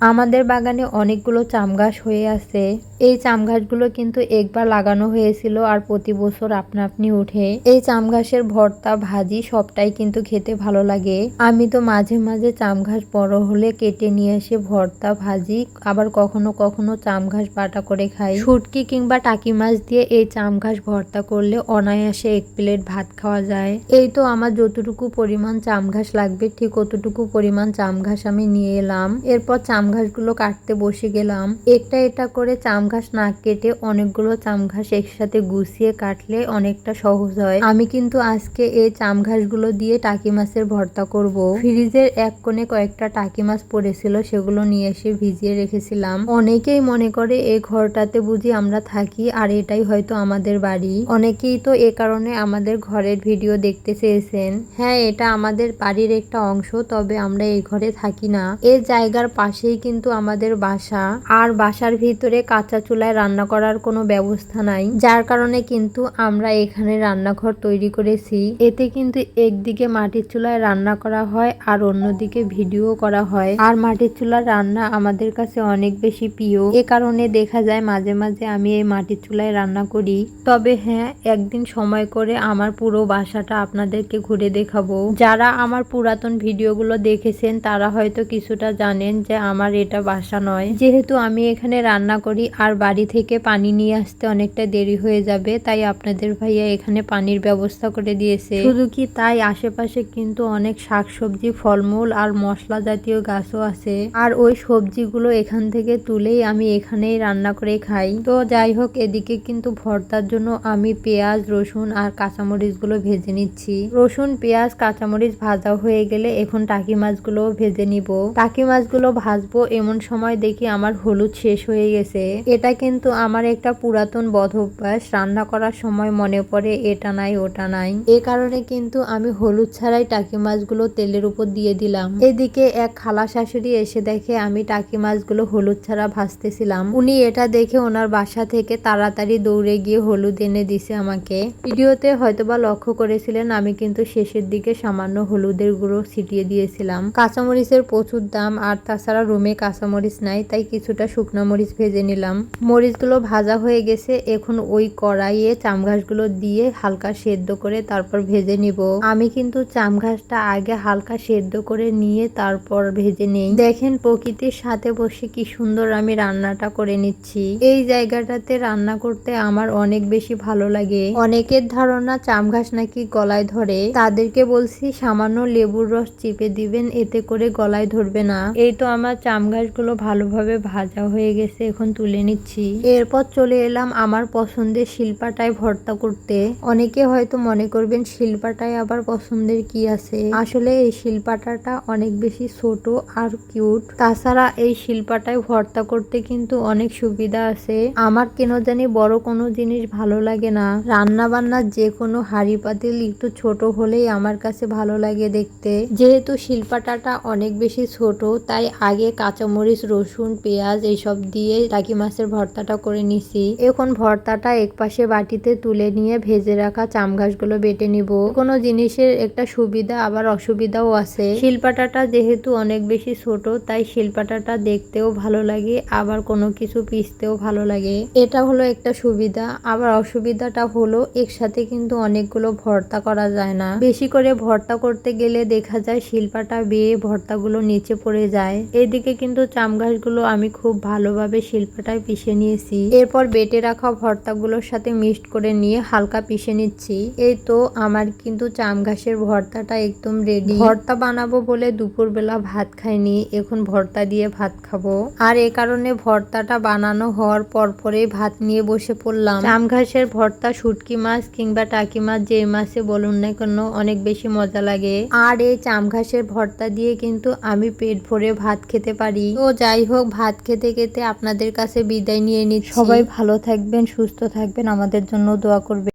আমাদের বাগানে অনেকগুলো চাম গাছ হয়ে আছে। এই চাম গাছগুলো কিন্তু একবার লাগানো হয়েছিল আর প্রতি বছর আপনা আপনি উঠে এই চাম গাছের ভর্তা, ভাজি সবটাই কিন্তু খেতে ভালো লাগে। আমি তো মাঝে মাঝে চাম ঘাস বড় হলে কেটে নিয়ে এসে ভর্তা, ভাজি, আবার কখনো কখনো চাম ঘাস বাটা করে খাই। শুটকি কিংবা টাকি মাছ দিয়ে এই চাম ঘাস ভর্তা করলে অনায়াসে এক প্লেট ভাত খাওয়া যায়। এই তো আমার যতটুকু পরিমাণ চাম ঘাস লাগবে, ঠিক অতটুকু পরিমাণ চাম ঘাস আমি নিয়ে এলাম। এরপর চাম ঘাসগুলো কাটতে বসে গেলাম। একটা এটা করে চাম ঘাস না কেটে অনেকগুলো চাম ঘাস একসাথে গুছিয়ে কাটলে অনেকটা সহজ হয়। আমি কিন্তু আজকে এই চাম ঘাসগুলো দিয়ে টাকি মাছের ভর্তা করব। ফ্রিজের এক কোণে কয়েকটা টাকি মাছ পড়েছিল, সেগুলো নিয়ে এসে ভিজিয়ে রেখেছিলাম। অনেকেই মনে করে এই ঘরটাতে বুঝি আমরা থাকি, আর এটাই হয়তো আমাদের বাড়ি। অনেকেই তো এ কারণে আমাদের ঘরের ভিডিও দেখতে চেয়েছেন। হ্যাঁ এটা আমাদের বাড়ির একটা অংশ, তবে আমরা এই ঘরে থাকি না। এই জায়গার পাশেই কিন্তু আমাদের বাসা। আর বাসার ভিতরে কাঁচা চুলায় রান্না করার কোনো ব্যবস্থা নাই। যার কারণে কিন্তু আমরা এখানে রান্নাঘর তৈরি করেছি। এতে কিন্তু একদিকে মাটির চুলায় রান্না করা হয় আর অন্যদিকে ভিডিও করা হয়। আর মাটির চুলার রান্না আমাদের কাছে অনেক বেশি প্রিয়। এ কারণে দেখা যায় মাঝে মাঝে আমি এই মাটির চুলায় রান্না করি। তবে হ্যাঁ একদিন সময় করে আমার পুরো বাসাটা আপনাদেরকে ঘুরে দেখাবো। যারা আমার পুরাতন ভিডিওগুলো দেখেছেন, তারা হয়তো কিছুটা জানেন যে আমার এটা বাসা নয়। যেহেতু আমি এখানে রান্না করি আর বাড়ি থেকে পানি নিয়ে আসতে অনেকটা দেরি হয়ে যাবে, তাই আপনাদের ভাইয়া এখানে পানির ব্যবস্থা করে দিয়েছে। শুধু কি তাই, আশেপাশে কিন্তু অনেক শাকসবজি, ফলমূল আর মশলা জাতীয় গাছও আছে। আর ওই সবজিগুলো এখান থেকে তুলেই আমি এখানেই রান্না করে খাই। তো যাই হোক, এদিকে কিন্তু ভর্তার জন্য আমি পেঁয়াজ, রসুন আর কাঁচামরিচগুলো ভেজে নিচ্ছি। রসুন, পেঁয়াজ, কাঁচামরিচ ভাজা হয়ে গেলে এখন টাকি মাছগুলো ভেজে নিব। টাকি মাছগুলো ভাজবো এমন সময় দেখি আমার হলুদ শেষ হয়ে গেছে। এটা কিন্তু আমার একটা পুরাতন বধ অভ্যাস রান্না করার সময় মনে পড়ে, এটা নাই, ওটা নাই। এ কারণে কিন্তু আমি হলুদ ছাড়াই টাকি মাছগুলো তেলের উপর দিয়ে দিলাম। এদিকে এক খালা শাশুড়ি এসে দেখে আমি টাকি মাছগুলো হলুদ ছাড়া ভাজতেছিলাম। উনি এটা দেখে ওনার বাসা থেকে তাড়াতাড়ি দৌড়ে গিয়ে হলুদ এনে দিছে আমাকে। ভিডিওতে হয়তোবা লক্ষ্য করেছিলেন, আমি কিন্তু শেষের দিকে সামান্য হলুদের গুঁড়ো ছিটিয়ে দিয়েছিলাম। কাঁচামরিচের প্রচুর দাম, আর তাছাড়া রুমে কাঁচামরিচ নাই, তাই কিছুটা শুকনো মরিচ ভেজে নিলাম। মরিচগুলো ভাজা হয়ে গেছে, এখন ওই কড়াইয়ে চাম ঘাসগুলো দিয়ে হালকা সেদ্ধ করে তারপর ভেজে নিব। আমি কিন্তু চাম ঘাসটা আগে হালকা সেদ্ধ করে নিয়ে তারপর ভেজে নেই। দেখেন প্রকৃতির সাথে বসে কি সুন্দর আমি রান্নাটা করে নিচ্ছি। এই জায়গাটাতে রান্না করতে আমার অনেক বেশি ভালো লাগে। অনেকের ধারণা চাম ঘাস নাকি গলায় ধরে। তাদেরকে বলছি সামান্য লেবুর রস চিপে দিবেন, এতে করে গলায় ধরবে না। এই তো আমার চাম গাছগুলো ভালোভাবে ভাজা হয়ে গেছে, এখন তুলে নিচ্ছি। এরপর চলে এলাম আমার পছন্দের শিল্পাটায় ভর্তা করতে। অনেকে হয়তো মনে করবেন, শিল্পাটায় আবার পছন্দের কি আছে? আসলে এই শিল্পাটাটা অনেক বেশি ছোট আর কিউট। তাছাড়া এই শিল্পাটায় ভর্তা করতে কিন্তু অনেক সুবিধা আছে। আমার কেন জানি বড় কোনো জিনিস ভালো লাগে না। রান্না বান্নার যে কোনো হাড়ি পাতিল একটু ছোট হলেই আমার কাছে ভালো লাগে দেখতে। যেহেতু শিল্পাটাটা অনেক বেশি ছোট, তাই আগে কাঁচামরিচ, রসুন, পেঁয়াজ এইসব দিয়ে টাকি মাছের ভর্তাটা করে নিছি। এখন ভর্তাটা এক পাশে বাটিতে তুলে নিয়ে ভেজে রাখা চাম ঘাসগুলো বেটে নিব। কোনো জিনিসের একটা সুবিধা আবার অসুবিধাও আছে। শিলপাটাটা যেহেতু অনেক বেশি ছোট, তাই শিলপাটাটা দেখতেও ভালো লাগে, আবার কোনো কিছু পিসতেও ভালো লাগে। এটা হলো একটা সুবিধা, আবার অসুবিধাটা হলো একসাথে কিন্তু অনেকগুলো ভর্তা করা যায় না। বেশি করে ভর্তা করতে গেলে দেখা যায় শিলপাটা বেয়ে ভর্তাগুলো নিচে পড়ে যায়। এদিকে কিন্তু চাম গাছগুলো আমি খুব ভালোভাবে শিল্পাটায় পিষে নিয়েছি। এরপর বেটে রাখা ভর্তাগুলোর সাথে মিক্সড করে নিয়ে হালকা পিষে নিচ্ছি। এই তো আমার কিন্তু চাম ঘাসের ভর্তাটা একদম রেডি ভর্তা বানাবো বলে দুপুরবেলা ভাত খাইনি, এখন ভর্তা দিয়ে ভাত খাব। আর এ কারণে ভর্তাটা বানানো হওয়ার পর পরে ভাত নিয়ে বসে পড়লাম। চাম ঘাসের ভর্তা শুটকি মাছ কিংবা টাকি মাছ যে মাছে বলুন না কেন অনেক বেশি মজা লাগে। আর এই চাম ঘাসের ভর্তা দিয়ে কিন্তু আমি পেট ভরে ভাত খেতে পারি। তো যাই হোক, ভাত খেতে খেতে আপনাদের কাছে বিদায় নিয়ে নিচ্ছি। সবাই ভালো থাকবেন, সুস্থ থাকবেন। আমাদের জন্য দোয়া করবেন।